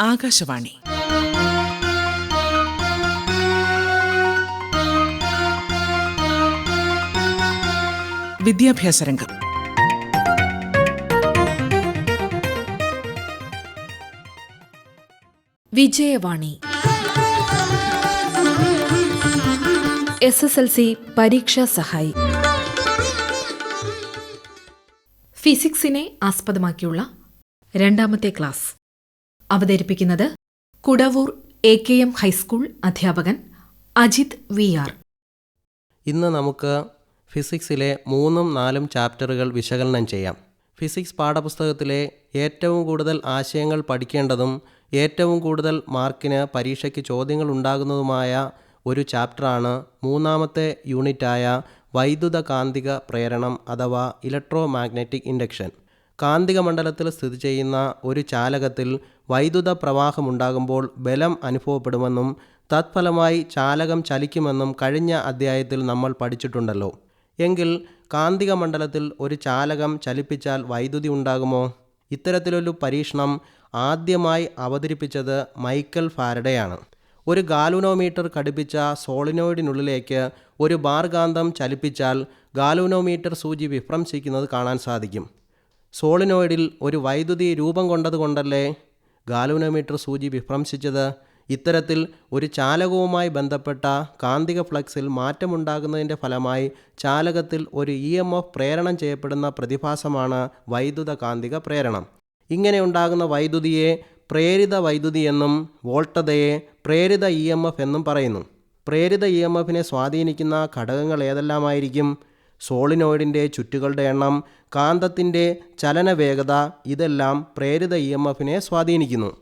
ആകാശവാണി. വിദ്യാഭ്യാസ രംഗം. Vijayavani. S S L C പരീക്ഷാ സഹായി. ഫിസിക്സിനെ ആസ്പദമാക്കിയുള്ള രണ്ടാമത്തെ ക്ലാസ്. അവതരിപ്പിക്കുന്നത് Kudavoor A K M high school അധ്യാപകൻ അജിത് വി ആർ. ഇന്ന് നമുക്ക് ഫിസിക്സിലെ മൂന്നും നാലും ചാപ്റ്ററുകൾ വിശകലനം ചെയ്യാം. ഫിസിക്സ് പാഠപുസ്തകത്തിലെ ഏറ്റവും കൂടുതൽ ആശയങ്ങൾ പഠിക്കേണ്ടതും ഏറ്റവും കൂടുതൽ മാർക്കിന് പരീക്ഷയ്ക്ക് ചോദ്യങ്ങൾ ഉണ്ടാകുന്നതുമായ ഒരു ചാപ്റ്ററാണ് മൂന്നാമത്തെ യൂണിറ്റായ വൈദ്യുത കാന്തിക പ്രേരണം അഥവാ ഇലക്ട്രോ മാഗ്നറ്റിക് ഇൻഡക്ഷൻ. കാന്തിക മണ്ഡലത്തിൽ സ്ഥിതി ചെയ്യുന്ന ഒരു ചാലകത്തിൽ വൈദ്യുത പ്രവാഹമുണ്ടാകുമ്പോൾ ബലം അനുഭവപ്പെടുമെന്നും തത്ഫലമായി ചാലകം ചലിക്കുമെന്നും കഴിഞ്ഞ അധ്യായത്തിൽ നമ്മൾ പഠിച്ചിട്ടുണ്ടല്ലോ. എങ്കിൽ കാന്തിക മണ്ഡലത്തിൽ ഒരു ചാലകം ചലിപ്പിച്ചാൽ വൈദ്യുതി ഉണ്ടാകുമോ? ഇത്തരത്തിലൊരു പരീക്ഷണം ആദ്യമായി അവതരിപ്പിച്ചത് മൈക്കൽ ഫാരഡെയാണ്. ഒരു ഗാലുനോമീറ്റർ ഘടിപ്പിച്ച സോളിനോയിഡിനുള്ളിലേക്ക് ഒരു ബാർകാന്തം ചലിപ്പിച്ചാൽ ഗാലുനോമീറ്റർ സൂചി വിഭ്രംശിക്കുന്നത് കാണാൻ സാധിക്കും. സോളിനോയിഡിൽ ഒരു വൈദ്യുതി രൂപം കൊണ്ടതുകൊണ്ടല്ലേ ഗാലുനോമീറ്റർ സൂചി വിഭ്രംശിച്ചത്? ഇത്തരത്തിൽ ഒരു ചാലകവുമായി ബന്ധപ്പെട്ട കാന്തിക ഫ്ലക്സിൽ മാറ്റമുണ്ടാകുന്നതിന്റെ ഫലമായി ചാലകത്തിൽ ഒരു ഇ എം എഫ് പ്രേരണം ചെയ്യപ്പെടുന്ന പ്രതിഭാസമാണ് വൈദ്യുത കാന്തിക പ്രേരണം. ഇങ്ങനെ ഉണ്ടാകുന്ന വൈദ്യുതിയെ പ്രേരിത വൈദ്യുതി എന്നും വോൾട്ടതയെ പ്രേരിത ഇ എന്നും പറയുന്നു. പ്രേരിത ഇ എം എഫിനെ സ്വാധീനിക്കുന്ന ഘടകങ്ങൾ ഏതെല്ലാമായിരിക്കും? സോളിനോയിഡിന്റെ ചുറ്റുകളുടെ എണ്ണം കാന്തത്തിന്റെ ചലനവേഗത ഇതെല്ലാം പ്രേരിത ഇ എം എഫിനെ സ്വാധീനിക്കുന്നു.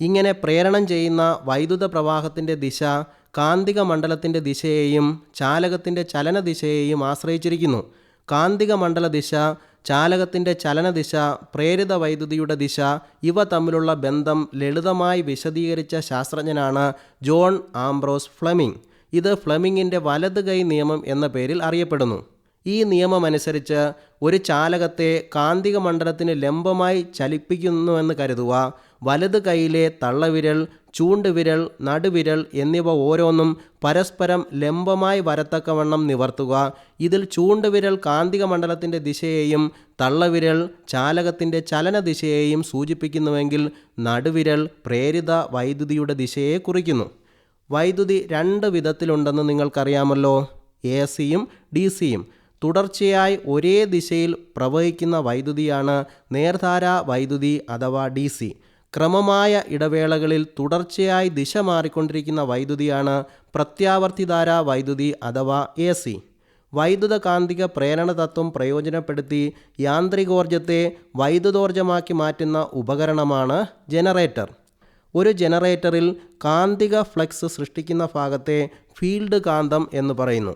ഇങ്ങനെ പ്രേരണം ചെയ്യുന്ന വൈദ്യുത പ്രവാഹത്തിന്റെ ദിശ കാന്തിക മണ്ഡലത്തിന്റെ ദിശയെയും ചാലകത്തിന്റെ ചലന ദിശയെയും ആശ്രയിച്ചിരിക്കുന്നു. കാന്തിക മണ്ഡല ദിശ ചാലകത്തിന്റെ ചലനദിശ പ്രേരിത വൈദ്യുതിയുടെ ദിശ ഇവ തമ്മിലുള്ള ബന്ധം ലളിതമായി വിശദീകരിച്ച ശാസ്ത്രജ്ഞനാണ് ജോൺ ആംബ്രോസ് ഫ്ലെമിംഗ്. ഇത് ഫ്ലെമിങ്ങിന്റെ വലത് കൈ നിയമം എന്ന പേരിൽ അറിയപ്പെടുന്നു. ഈ നിയമമനുസരിച്ച് ഒരു ചാലകത്തെ കാന്തിക മണ്ഡലത്തിന് ലംബമായി ചലിപ്പിക്കുന്നുവെന്ന് കരുതുക. വലത് കൈയിലെ തള്ളവിരൽ ചൂണ്ടുവിരൽ നടുവിരൽ എന്നിവ ഓരോന്നും പരസ്പരം ലംബമായി വരത്തക്കവണ്ണം നിവർത്തുക. ഇതിൽ ചൂണ്ടുവിരൽ കാന്തിക മണ്ഡലത്തിന്റെ ദിശയെയും തള്ളവിരൽ ചാലകത്തിന്റെ ചലന ദിശയെയും സൂചിപ്പിക്കുന്നുവെങ്കിൽ നടുവിരൽ പ്രേരിത വൈദ്യുതിയുടെ ദിശയെ കുറിക്കുന്നു. വൈദ്യുതി രണ്ട് വിധത്തിലുണ്ടെന്ന് നിങ്ങൾക്കറിയാമല്ലോ. എ സിയും ഡി സിയും തുടർച്ചയായി ഒരേ ദിശയിൽ പ്രവഹിക്കുന്ന വൈദ്യുതിയാണ് നേർധാര വൈദ്യുതി അഥവാ ഡി സി ക്രമമായ ഇടവേളകളിൽ തുടർച്ചയായി ദിശ മാറിക്കൊണ്ടിരിക്കുന്ന വൈദ്യുതിയാണ് പ്രത്യാവർത്തിധാര വൈദ്യുതി അഥവാ എ സി വൈദ്യുത കാന്തിക പ്രേരണ തത്വം പ്രയോജനപ്പെടുത്തി യാന്ത്രികോർജത്തെ വൈദ്യുതോർജമാക്കി മാറ്റുന്ന ഉപകരണമാണ് ജനറേറ്റർ. ഒരു ജനറേറ്ററിൽ കാന്തിക ഫ്ലക്സ് സൃഷ്ടിക്കുന്ന ഭാഗത്തെ ഫീൽഡ് കാന്തം എന്ന് പറയുന്നു.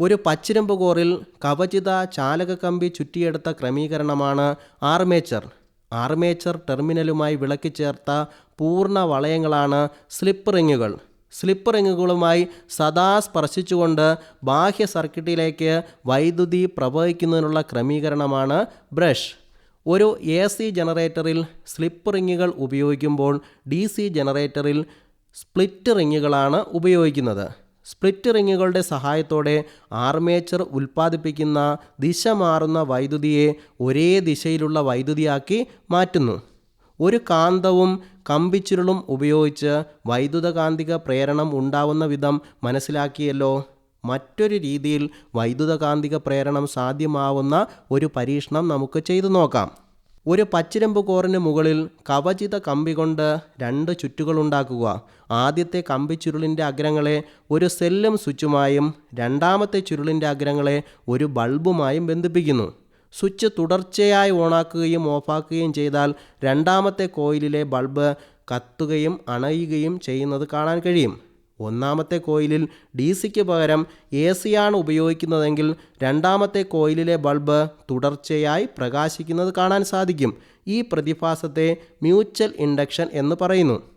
ഒരു പച്ചിരമ്പ് കോറിൽ കവചിത ചാലക കമ്പി ചുറ്റിയെടുത്ത ക്രമീകരണമാണ് ആർമേച്ചർ. ആർമേച്ചർ ടെർമിനലുമായി വിളക്കി ചേർത്ത പൂർണ വളയങ്ങളാണ് സ്ലിപ്പ് റിങ്ങുകൾ. സ്ലിപ്പ് റിങ്ങുകളുമായി സദാ സ്പർശിച്ചുകൊണ്ട് ബാഹ്യ സർക്യൂട്ടിലേക്ക് വൈദ്യുതി പ്രവഹിക്കുന്നതിനുള്ള ക്രമീകരണമാണ് ബ്രഷ്. ഒരു എ സി ജനറേറ്ററിൽ സ്ലിപ്പ് റിങ്ങുകൾ ഉപയോഗിക്കുമ്പോൾ ഡി സി ജനറേറ്ററിൽ സ്പ്ലിറ്റ് റിങ്ങുകളാണ് ഉപയോഗിക്കുന്നത്. സ്പ്ലിറ്റ് റിങ്ങുകളുടെ സഹായത്തോടെ ആർമേച്ചർ ഉൽപ്പാദിപ്പിക്കുന്ന ദിശ മാറുന്ന വൈദ്യുതിയെ ഒരേ ദിശയിലുള്ള വൈദ്യുതിയാക്കി മാറ്റുന്നു. ഒരു കാന്തവും കമ്പിച്ചുരുളും ഉപയോഗിച്ച് വൈദ്യുതകാന്തിക പ്രേരണം ഉണ്ടാവുന്ന വിധം മനസ്സിലാക്കിയല്ലോ. മറ്റൊരു രീതിയിൽ വൈദ്യുതകാന്തിക പ്രേരണം സാധ്യമാവുന്ന ഒരു പരീക്ഷണം നമുക്ക് ചെയ്തു നോക്കാം. ഒരു പച്ചിരമ്പ് കോറിന് മുകളിൽ കവചിത കമ്പി കൊണ്ട് രണ്ട് ചുറ്റുകൾ ഉണ്ടാക്കുക. ആദ്യത്തെ കമ്പി ചുരുളിന്റെ അഗ്രങ്ങളെ ഒരു സെല്ലും സ്വിച്ചുമായും രണ്ടാമത്തെ ചുരുളിന്റെ അഗ്രങ്ങളെ ഒരു ബൾബുമായും ബന്ധിപ്പിക്കുന്നു. സ്വിച്ച് തുടർച്ചയായി ഓണാക്കുകയും ഓഫാക്കുകയും ചെയ്താൽ രണ്ടാമത്തെ കോയിലിലെ ബൾബ് കത്തുകയും അണയുകയും ചെയ്യുന്നത് കാണാൻ കഴിയും. ഒന്നാമത്തെ കോയിലിൽ ഡി സിക്ക് പകരം എ സിയാണ് ഉപയോഗിക്കുന്നതെങ്കിൽ രണ്ടാമത്തെ കോയിലിലെ ബൾബ് തുടർച്ചയായി പ്രകാശിക്കുന്നത് കാണാൻ സാധിക്കും. ഈ പ്രതിഭാസത്തെ മ്യൂച്വൽ ഇൻഡക്ഷൻ എന്ന് പറയുന്നു.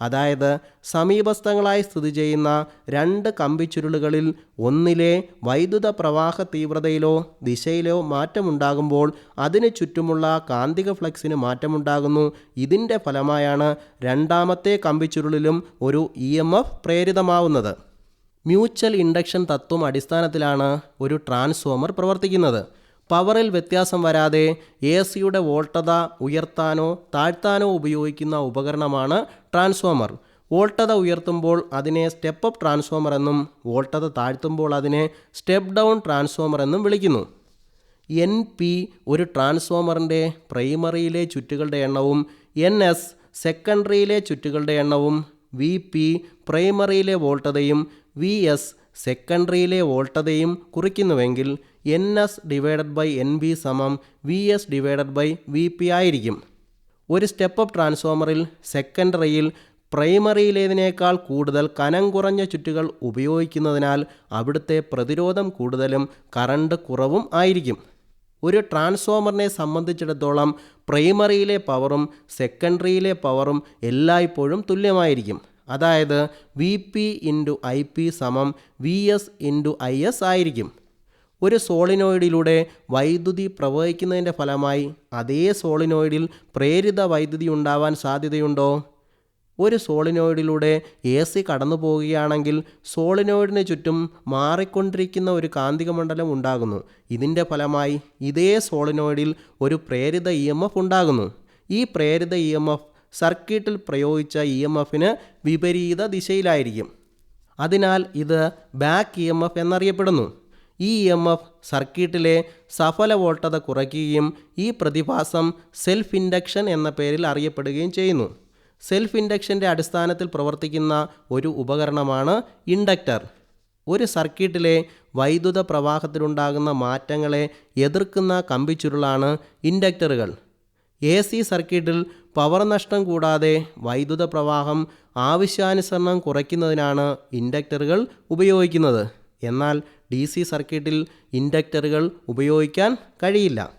അതായത് സമീപസ്ഥങ്ങളായി സ്ഥിതി ചെയ്യുന്ന രണ്ട് കമ്പിച്ചുരുളുകളിൽ ഒന്നിലെ വൈദ്യുത പ്രവാഹ തീവ്രതയിലോ ദിശയിലോ മാറ്റമുണ്ടാകുമ്പോൾ അതിന് ചുറ്റുമുള്ള കാന്തിക ഫ്ലക്സിന് മാറ്റമുണ്ടാകുന്നു. ഇതിന്റെ ഫലമായാണ് രണ്ടാമത്തെ കമ്പിച്ചുരുളിലും ഒരു ഇ പ്രേരിതമാവുന്നത്. മ്യൂച്വൽ ഇൻഡക്ഷൻ തത്വം അടിസ്ഥാനത്തിലാണ് ഒരു ട്രാൻസ്ഫോമർ പ്രവർത്തിക്കുന്നത്. പവറിൽ വ്യത്യാസം വരാതെ എ സിയുടെ വോൾട്ടത ഉയർത്താനോ താഴ്ത്താനോ ഉപയോഗിക്കുന്ന ഉപകരണമാണ് ട്രാൻസ്ഫോമർ. വോൾട്ടത ഉയർത്തുമ്പോൾ അതിനെ സ്റ്റെപ്പ് അപ്പ് ട്രാൻസ്ഫോമർ എന്നും വോൾട്ടത താഴ്ത്തുമ്പോൾ അതിനെ സ്റ്റെപ്പ് ഡൗൺ ട്രാൻസ്ഫോമർ എന്നും വിളിക്കുന്നു. എൻ പി ഒരു ട്രാൻസ്ഫോമറിന്റെ പ്രൈമറിയിലെ ചുറ്റുകളുടെ എണ്ണവും എൻ എസ് സെക്കൻഡറിയിലെ ചുറ്റുകളുടെ എണ്ണവും വി പി പ്രൈമറിയിലെ വോൾട്ടതയും വി എസ് സെക്കൻഡറിയിലെ വോൾട്ടതയും കുറിക്കുന്നുവെങ്കിൽ N S divided by N B സമം V S divided by V P ആയിരിക്കും. ഒരു സ്റ്റെപ്പ് അപ്പ് ട്രാൻസ്ഫോമറിൽ സെക്കൻഡറിയിൽ പ്രൈമറിയിലേതിനേക്കാൾ കൂടുതൽ കനം കുറഞ്ഞ ചുറ്റുകൾ ഉപയോഗിക്കുന്നതിനാൽ അവിടുത്തെ പ്രതിരോധം കൂടുതലും കറണ്ട് കുറവും ആയിരിക്കും. ഒരു ട്രാൻസ്ഫോമറിനെ സംബന്ധിച്ചിടത്തോളം പ്രൈമറിയിലെ പവറും സെക്കൻഡറിയിലെ പവറും എല്ലായ്പ്പോഴും തുല്യമായിരിക്കും. അതായത് V P into I P സമം V S into I S ആയിരിക്കും. ഒരു സോളിനോയിഡിലൂടെ വൈദ്യുതി പ്രവഹിക്കുന്നതിന്റെ ഫലമായി അതേ സോളിനോയിഡിൽ പ്രേരിത വൈദ്യുതി ഉണ്ടാവാൻ സാധ്യതയുണ്ടോ? ഒരു സോളിനോയിഡിലൂടെ എ സി കടന്നു പോവുകയാണെങ്കിൽ സോളിനോയിഡിന് ചുറ്റും മാറിക്കൊണ്ടിരിക്കുന്ന ഒരു കാന്തിക മണ്ഡലം ഉണ്ടാകുന്നു. ഇതിന്റെ ഫലമായി ഇതേ സോളിനോയിഡിൽ ഒരു പ്രേരിത ഇ എം എഫ് ഉണ്ടാകുന്നു. ഈ പ്രേരിത ഇ എം എഫ് സർക്യൂട്ടിൽ പ്രയോഗിച്ച ഇ എം എഫിന് വിപരീത ദിശയിലായിരിക്കും. അതിനാൽ ഇത് ബാക്ക് ഇ എം എഫ് എന്നറിയപ്പെടുന്നു. ഇ എം എഫ് സർക്യൂട്ടിലെ സഫല വോൾട്ടത കുറയ്ക്കുകയും ഈ പ്രതിഭാസം സെൽഫ് ഇൻഡക്ഷൻ എന്ന പേരിൽ അറിയപ്പെടുകയും ചെയ്യുന്നു. സെൽഫ് ഇൻഡക്ഷന്റെ അടിസ്ഥാനത്തിൽ പ്രവർത്തിക്കുന്ന ഒരു ഉപകരണമാണ് ഇൻഡക്ടർ ഒരു സർക്യൂട്ടിലെ വൈദ്യുത പ്രവാഹത്തിലുണ്ടാകുന്ന മാറ്റങ്ങളെ എതിർക്കുന്ന കമ്പിച്ചുരുളാണ് ഇൻഡക്ടറുകൾ എ സി സർക്യൂട്ടിൽ പവർ നഷ്ടം കൂടാതെ വൈദ്യുത പ്രവാഹം ആവശ്യാനുസരണം കുറയ്ക്കുന്നതിനാണ് ഇൻഡക്ടറുകൾ ഉപയോഗിക്കുന്നത്. എന്നാൽ ഡി സി സർക്യൂട്ടിൽ ഇൻഡക്ടറുകൾ ഉപയോഗിക്കാൻ കഴിയില്ല.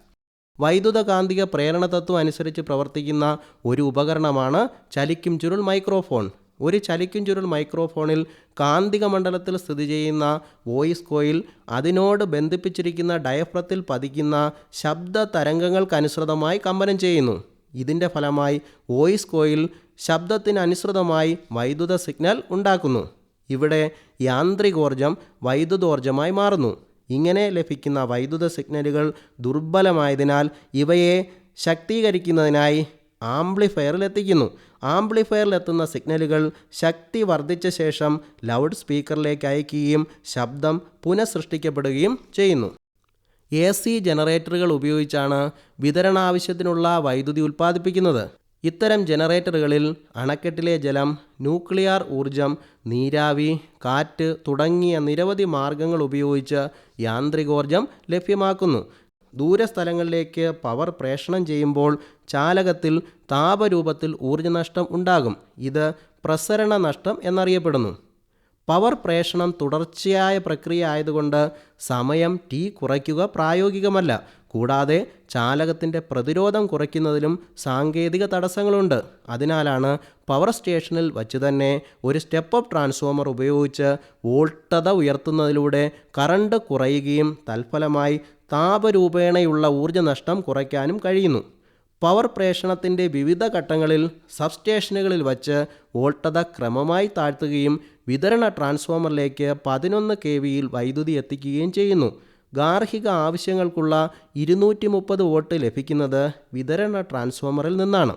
വൈദ്യുതകാന്തിക പ്രേരണ തത്വം അനുസരിച്ച് പ്രവർത്തിക്കുന്ന ഒരു ഉപകരണമാണ് ചലിക്കും ചുരുൾ മൈക്രോഫോൺ. ഒരു ചലിക്കും ചുരുൾ മൈക്രോഫോണിൽ കാന്തിക മണ്ഡലത്തിൽ സ്ഥിതി ചെയ്യുന്ന വോയിസ് കോയിൽ അതിനോട് ബന്ധിപ്പിച്ചിരിക്കുന്ന ഡയഫ്രത്തിൽ പതിക്കുന്ന ശബ്ദ തരംഗങ്ങൾക്കനുസൃതമായി കമ്പനം ചെയ്യുന്നു. ഇതിന്റെ ഫലമായി വോയിസ് കോയിൽ ശബ്ദത്തിനനുസൃതമായി വൈദ്യുത സിഗ്നൽ ഉണ്ടാക്കുന്നു. ഇവിടെ യാന്ത്രികോർജം വൈദ്യുതോർജമായി മാറുന്നു. ഇങ്ങനെ ലഭിക്കുന്ന വൈദ്യുത സിഗ്നലുകൾ ദുർബലമായതിനാൽ ഇവയെ ശക്തീകരിക്കുന്നതിനായി ആംപ്ലിഫയറിലെത്തിക്കുന്നു ആംപ്ലിഫയറിലെത്തുന്ന സിഗ്നലുകൾ ശക്തി വർദ്ധിച്ച ശേഷം ലൗഡ് സ്പീക്കറിലേക്ക് അയക്കുകയും ശബ്ദം പുനഃസൃഷ്ടിക്കപ്പെടുകയും ചെയ്യുന്നു. എ സി ജനറേറ്ററുകൾ ഉപയോഗിച്ചാണ് വിതരണാവശ്യത്തിനുള്ള വൈദ്യുതി ഉൽപ്പാദിപ്പിക്കുന്നത്. ഇത്തരം ജനറേറ്ററുകളിൽ അണക്കെട്ടിലെ ജലം ന്യൂക്ലിയർ ഊർജം നീരാവി കാറ്റ് തുടങ്ങിയ നിരവധി മാർഗങ്ങൾ ഉപയോഗിച്ച് യാന്ത്രികോർജം ലഭ്യമാക്കുന്നു. ദൂരസ്ഥലങ്ങളിലേക്ക് പവർ പ്രേഷണം ചെയ്യുമ്പോൾ ചാലകത്തിൽ താപരൂപത്തിൽ ഊർജനഷ്ടം ഉണ്ടാകും. ഇത് പ്രസരണ നഷ്ടം എന്നറിയപ്പെടുന്നു. പവർ പ്രേഷണം തുടർച്ചയായ പ്രക്രിയ ആയതുകൊണ്ട് സമയം ടി കുറയ്ക്കുക പ്രായോഗികമല്ല. കൂടാതെ ചാലകത്തിന്റെ പ്രതിരോധം കുറയ്ക്കുന്നതിലും സാങ്കേതിക തടസ്സങ്ങളുണ്ട്. അതിനാലാണ് പവർ സ്റ്റേഷനിൽ വച്ച് തന്നെ ഒരു സ്റ്റെപ്പ് അപ്പ് ട്രാൻസ്ഫോമർ ഉപയോഗിച്ച് വോൾട്ടത ഉയർത്തുന്നതിലൂടെ കറണ്ട് കുറയുകയും തൽഫലമായി താപരൂപേണയുള്ള ഊർജനഷ്ടം കുറയ്ക്കാനും കഴിയുന്നു. പവർ പ്രേഷണത്തിന്റെ വിവിധ ഘട്ടങ്ങളിൽ സബ്സ്റ്റേഷനുകളിൽ വച്ച് വോൾട്ടത ക്രമമായി താഴ്ത്തുകയും വിതരണ ട്രാൻസ്ഫോമറിലേക്ക് പതിനൊന്ന് കെ വിയിൽ വൈദ്യുതി എത്തിക്കുകയും ചെയ്യുന്നു. ഗാർഹിക ആവശ്യങ്ങൾക്കുള്ള ഇരുന്നൂറ്റി മുപ്പത് വോട്ട് ലഭിക്കുന്നത് വിതരണ ട്രാൻസ്ഫോമറിൽ നിന്നാണ്.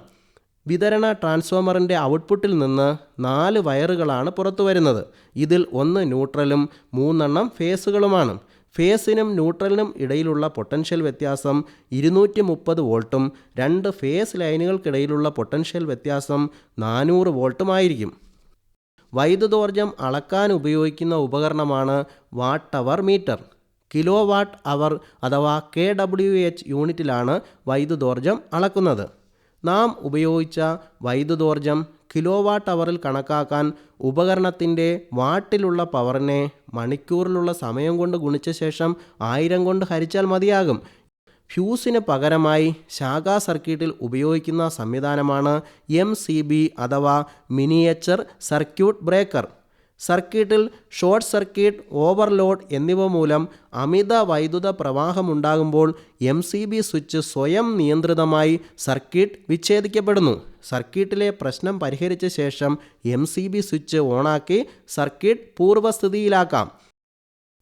വിതരണ ട്രാൻസ്ഫോമറിന്റെ ഔട്ട്പുട്ടിൽ നിന്ന് നാല് വയറുകളാണ് പുറത്തു വരുന്നത് ഇതിൽ ഒന്ന് ന്യൂട്രലും മൂന്നെണ്ണം ഫേസുകളുമാണ്. ഫേസിനും ന്യൂട്രലിനും ഇടയിലുള്ള പൊട്ടൻഷ്യൽ വ്യത്യാസം ഇരുന്നൂറ്റി മുപ്പത് വോൾട്ടും രണ്ട് ഫേസ് ലൈനുകൾക്കിടയിലുള്ള പൊട്ടൻഷ്യൽ വ്യത്യാസം നാനൂറ് വോൾട്ടുമായിരിക്കും. വൈദ്യുതോർജം അളക്കാൻ ഉപയോഗിക്കുന്ന ഉപകരണമാണ് watt hour meter. Kilo watt hour അഥവാ കെ ഡബ്ല്യു എച്ച് യൂണിറ്റിലാണ് വൈദ്യുതോർജം അളക്കുന്നത്. നാം ഉപയോഗിച്ച വൈദ്യുതോർജം കിലോ വാട്ട് അവറിൽ കണക്കാക്കാൻ ഉപകരണത്തിന്റെ വാട്ടിലുള്ള പവറിനെ മണിക്കൂറിലുള്ള സമയം കൊണ്ട് ഗുണിച്ച ശേഷം ആയിരം കൊണ്ട് ഹരിച്ചാൽ മതിയാകും. ഫ്യൂസിന് പകരമായി ശാഖാ സർക്യൂട്ടിൽ ഉപയോഗിക്കുന്ന സംവിധാനമാണ് എം സി ബി അഥവാ മിനിയേച്ചർ സർക്യൂട്ട് ബ്രേക്കർ. സർക്യൂട്ടിൽ ഷോർട്ട് സർക്യൂട്ട് ഓവർലോഡ് എന്നിവ മൂലം അമിത വൈദ്യുത പ്രവാഹമുണ്ടാകുമ്പോൾ എം സി ബി സ്വിച്ച് സ്വയം നിയന്ത്രിതമായി സർക്യൂട്ട് വിച്ഛേദിക്കപ്പെടുന്നു. സർക്യൂട്ടിലെ പ്രശ്നം പരിഹരിച്ച ശേഷം എം സി ബി സ്വിച്ച് ഓണാക്കി സർക്യൂട്ട് പൂർവസ്ഥിതിയിലാക്കാം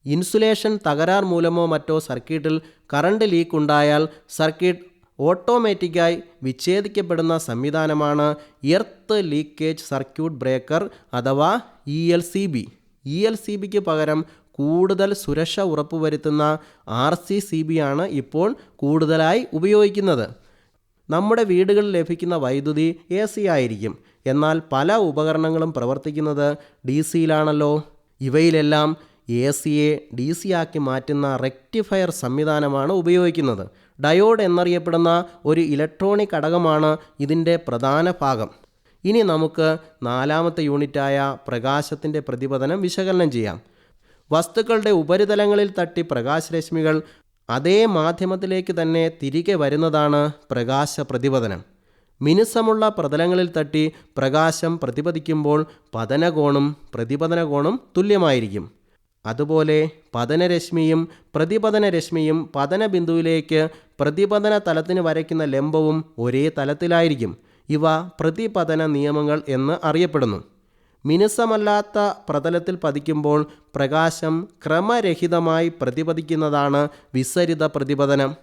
ഇൻസുലേഷൻ തകരാർ മൂലമോ മറ്റോ സർക്യൂട്ടിൽ കറണ്ട് ലീക്ക് ഉണ്ടായാൽ സർക്യൂട്ട് ഓട്ടോമാറ്റിക്കായി വിച്ഛേദിക്കപ്പെടുന്ന സംവിധാനമാണ് എർത്ത് ലീക്കേജ് സർക്യൂട്ട് ബ്രേക്കർ അഥവാ E L C B. E L C ബിക്ക് പകരം കൂടുതൽ സുരക്ഷ ഉറപ്പുവരുത്തുന്ന ആർ സി സി ബി ആണ് ഇപ്പോൾ കൂടുതലായി ഉപയോഗിക്കുന്നത്. നമ്മുടെ വീടുകളിൽ ലഭിക്കുന്ന വൈദ്യുതി എ സി ആയിരിക്കും. എന്നാൽ പല ഉപകരണങ്ങളും പ്രവർത്തിക്കുന്നത് ഡി സിയിലാണല്ലോ. ഇവയിലെല്ലാം എ സിയെ ഡി സി ആക്കി മാറ്റുന്ന റെക്ടിഫയർ സംവിധാനമാണ് ഉപയോഗിക്കുന്നത്. ഡയോഡ് എന്നറിയപ്പെടുന്ന ഒരു ഇലക്ട്രോണിക് ഘടകമാണ് ഇതിന്റെ പ്രധാന ഭാഗം. ഇനി നമുക്ക് നാലാമത്തെ യൂണിറ്റായ പ്രകാശത്തിന്റെ പ്രതിപതനം വിശകലനം ചെയ്യാം. വസ്തുക്കളുടെ ഉപരിതലങ്ങളിൽ തട്ടി പ്രകാശരശ്മികൾ അതേ മാധ്യമത്തിലേക്ക് തന്നെ തിരികെ വരുന്നതാണ് പ്രകാശ പ്രതിപതനം. മിനുസമുള്ള പ്രതലങ്ങളിൽ തട്ടി പ്രകാശം പ്രതിപതിക്കുമ്പോൾ പതനകോണും പ്രതിപതനകോണും തുല്യമായിരിക്കും. അതുപോലെ പതനരശ്മിയും പ്രതിപതനരശ്മിയും പതന ബിന്ദുവിലേക്ക് പ്രതിപതന തലത്തിന് വരയ്ക്കുന്ന ലംബവും ഒരേ തലത്തിലായിരിക്കും. ഇവ പ്രതിപതന നിയമങ്ങൾ എന്ന് അറിയപ്പെടുന്നു. മിനുസമല്ലാത്ത പ്രതലത്തിൽ പതിക്കുമ്പോൾ പ്രകാശം ക്രമരഹിതമായി പ്രതിപതിക്കുന്നതാണ് വിസരിത പ്രതിപതനം.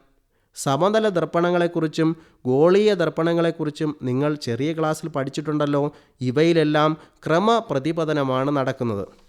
സമതല ദർപ്പണങ്ങളെക്കുറിച്ചും ഗോളീയ ദർപ്പണങ്ങളെക്കുറിച്ചും നിങ്ങൾ ചെറിയ ക്ലാസ്സിൽ പഠിച്ചിട്ടുണ്ടല്ലോ. ഇവയിലെല്ലാം ക്രമപ്രതിപതനമാണ് നടക്കുന്നത്.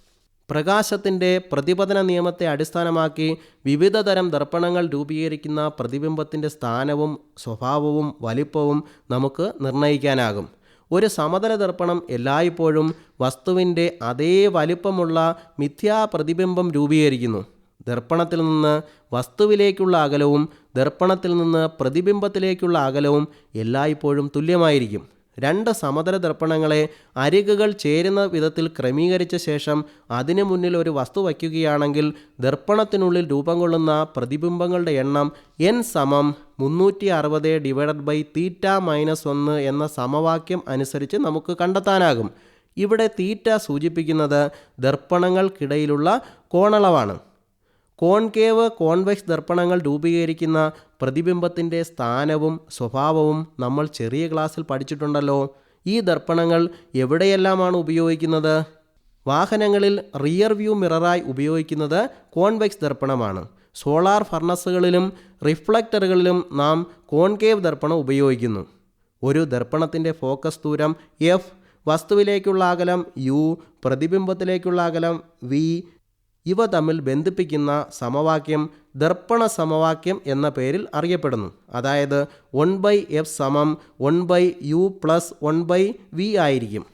പ്രകാശത്തിന്റെ പ്രതിപതന നിയമത്തെ അടിസ്ഥാനമാക്കി വിവിധ തരം ദർപ്പണങ്ങൾ രൂപീകരിക്കുന്ന പ്രതിബിംബത്തിന്റെ സ്ഥാനവും സ്വഭാവവും വലിപ്പവും നമുക്ക് നിർണയിക്കാനാകും. ഒരു സമതല ദർപ്പണം എല്ലായ്പ്പോഴും വസ്തുവിന്റെ അതേ വലിപ്പമുള്ള മിഥ്യാ പ്രതിബിംബം രൂപീകരിക്കുന്നു. ദർപ്പണത്തിൽ നിന്ന് വസ്തുവിലേക്കുള്ള അകലവും ദർപ്പണത്തിൽ നിന്ന് പ്രതിബിംബത്തിലേക്കുള്ള അകലവും എല്ലായ്പ്പോഴും തുല്യമായിരിക്കും. രണ്ട് സമതല ദർപ്പണങ്ങളെ അരികുകൾ ചേരുന്ന വിധത്തിൽ ക്രമീകരിച്ച ശേഷം അതിനു മുന്നിൽ ഒരു വസ്തു വയ്ക്കുകയാണെങ്കിൽ ദർപ്പണത്തിനുള്ളിൽ രൂപം കൊള്ളുന്ന പ്രതിബിംബങ്ങളുടെ എണ്ണം എൻ സമം മുന്നൂറ്റി അറുപത് ഡിവൈഡഡ് ബൈ തീറ്റ മൈനസ് ഒന്ന് എന്ന സമവാക്യം അനുസരിച്ച് നമുക്ക് കണ്ടെത്താനാകും. ഇവിടെ തീറ്റ സൂചിപ്പിക്കുന്നത് ദർപ്പണങ്ങൾക്കിടയിലുള്ള കോണളവാണ്. കോൺകേവ് കോൺവെക്സ് ദർപ്പണങ്ങൾ രൂപീകരിക്കുന്ന പ്രതിബിംബത്തിന്റെ സ്ഥാനവും സ്വഭാവവും നമ്മൾ ചെറിയ ക്ലാസ്സിൽ പഠിച്ചിട്ടുണ്ടല്ലോ. ഈ ദർപ്പണങ്ങൾ എവിടെയെല്ലാമാണ് ഉപയോഗിക്കുന്നത്? വാഹനങ്ങളിൽ റിയർ വ്യൂ മിററായി ഉപയോഗിക്കുന്നത് കോൺവെക്സ് ദർപ്പണമാണ്. സോളാർ ഫർണസുകളിലും റിഫ്ലക്ടറുകളിലും നാം കോൺകേവ് ദർപ്പണം ഉപയോഗിക്കുന്നു. ഒരു ദർപ്പണത്തിന്റെ ഫോക്കസ് ദൂരം എഫ് വസ്തുവിലേക്കുള്ള അകലം യു പ്രതിബിംബത്തിലേക്കുള്ള അകലം വി ഇവ തമ്മിൽ ബന്ധിപ്പിക്കുന്ന സമവാക്യം ദർപ്പണ സമവാക്യം എന്ന പേരിൽ അറിയപ്പെടുന്നു. അതായത് വൺ ബൈ എഫ് സമം one by U plus one by V ആയിരിക്കും.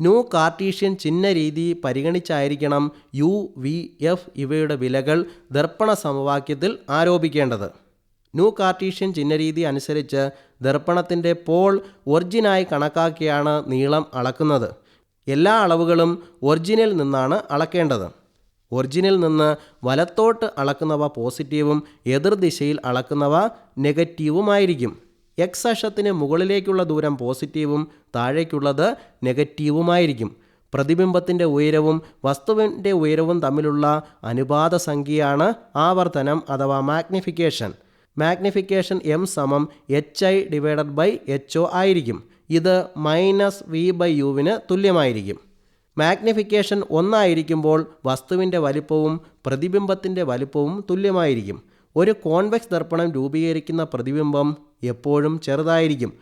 ന്യൂ കാർട്ടീഷ്യൻ ചിഹ്ന രീതി പരിഗണിച്ചായിരിക്കണം യു വി എഫ് ഇവയുടെ വിലകൾ ദർപ്പണ സമവാക്യത്തിൽ ആരോപിക്കേണ്ടത്. ന്യൂ കാർട്ടീഷ്യൻ ചിഹ്നരീതി അനുസരിച്ച് ദർപ്പണത്തിന്റെ പോൾ ഒറിജിനായി കണക്കാക്കിയാണ് നീളം അളക്കുന്നത്. എല്ലാ അളവുകളും ഒറിജിനിൽ നിന്നാണ് അളക്കേണ്ടത്. ഒറിജിനിൽ നിന്ന് വലത്തോട്ട് അളക്കുന്നവ പോസിറ്റീവും എതിർദിശയിൽ അളക്കുന്നവ നെഗറ്റീവുമായിരിക്കും. എക്സ് അക്ഷത്തിന് മുകളിലേക്കുള്ള ദൂരം പോസിറ്റീവും താഴേക്കുള്ളത് നെഗറ്റീവുമായിരിക്കും. പ്രതിബിംബത്തിന്റെ ഉയരവും വസ്തുവിന്റെ ഉയരവും തമ്മിലുള്ള അനുപാത സംഖ്യയാണ് ആവർത്തനം അഥവാ മാഗ്നിഫിക്കേഷൻ. മാഗ്നിഫിക്കേഷൻ എം സമം H I divided by H O ആയിരിക്കും. ഇത് മൈനസ് വി ബൈ യുവിന് തുല്യമായിരിക്കും. മാഗ്നിഫിക്കേഷൻ ഒന്നായിരിക്കുമ്പോൾ വസ്തുവിന്റെ വലിപ്പവും പ്രതിബിംബത്തിന്റെ വലിപ്പവും തുല്യമായിരിക്കും. ഒരു കോൺവെക്സ് ദർപ്പണം രൂപീകരിക്കുന്ന പ്രതിബിംബം എപ്പോഴും ചെറുതായിരിക്കും.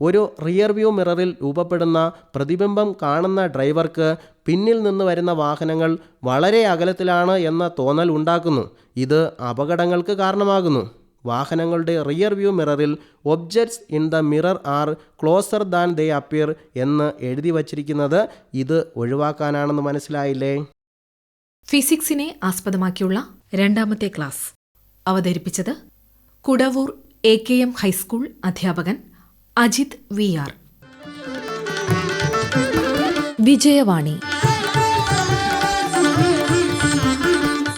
ഒരു റിയർ വ്യൂ മിററിൽ രൂപപ്പെടുന്ന പ്രതിബിംബം കാണുന്ന ഡ്രൈവർക്ക് പിന്നിൽ നിന്ന് വരുന്ന വാഹനങ്ങൾ വളരെ അകലത്തിലാണ് എന്ന തോന്നൽ ഉണ്ടാക്കുന്നു. ഇത് അപകടങ്ങൾക്ക് കാരണമാകുന്നു. വാഹനങ്ങളുടെ rear view മിററിൽ objects in the mirror are closer than they appear എന്ന് എഴുതി വച്ചിരിക്കുന്നത് ഇത് ഒഴിവാക്കാനാണെന്ന് മനസ്സിലായില്ലേ? ഫിസിക്സിനെ ആസ്പദമാക്കിയുള്ള രണ്ടാമത്തെ ക്ലാസ് അവതരിപ്പിച്ചത് Kudavoor A K M high school അധ്യാപകൻ Ajith V R Vijayavani.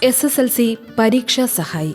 S S L C പരീക്ഷാ സഹായി.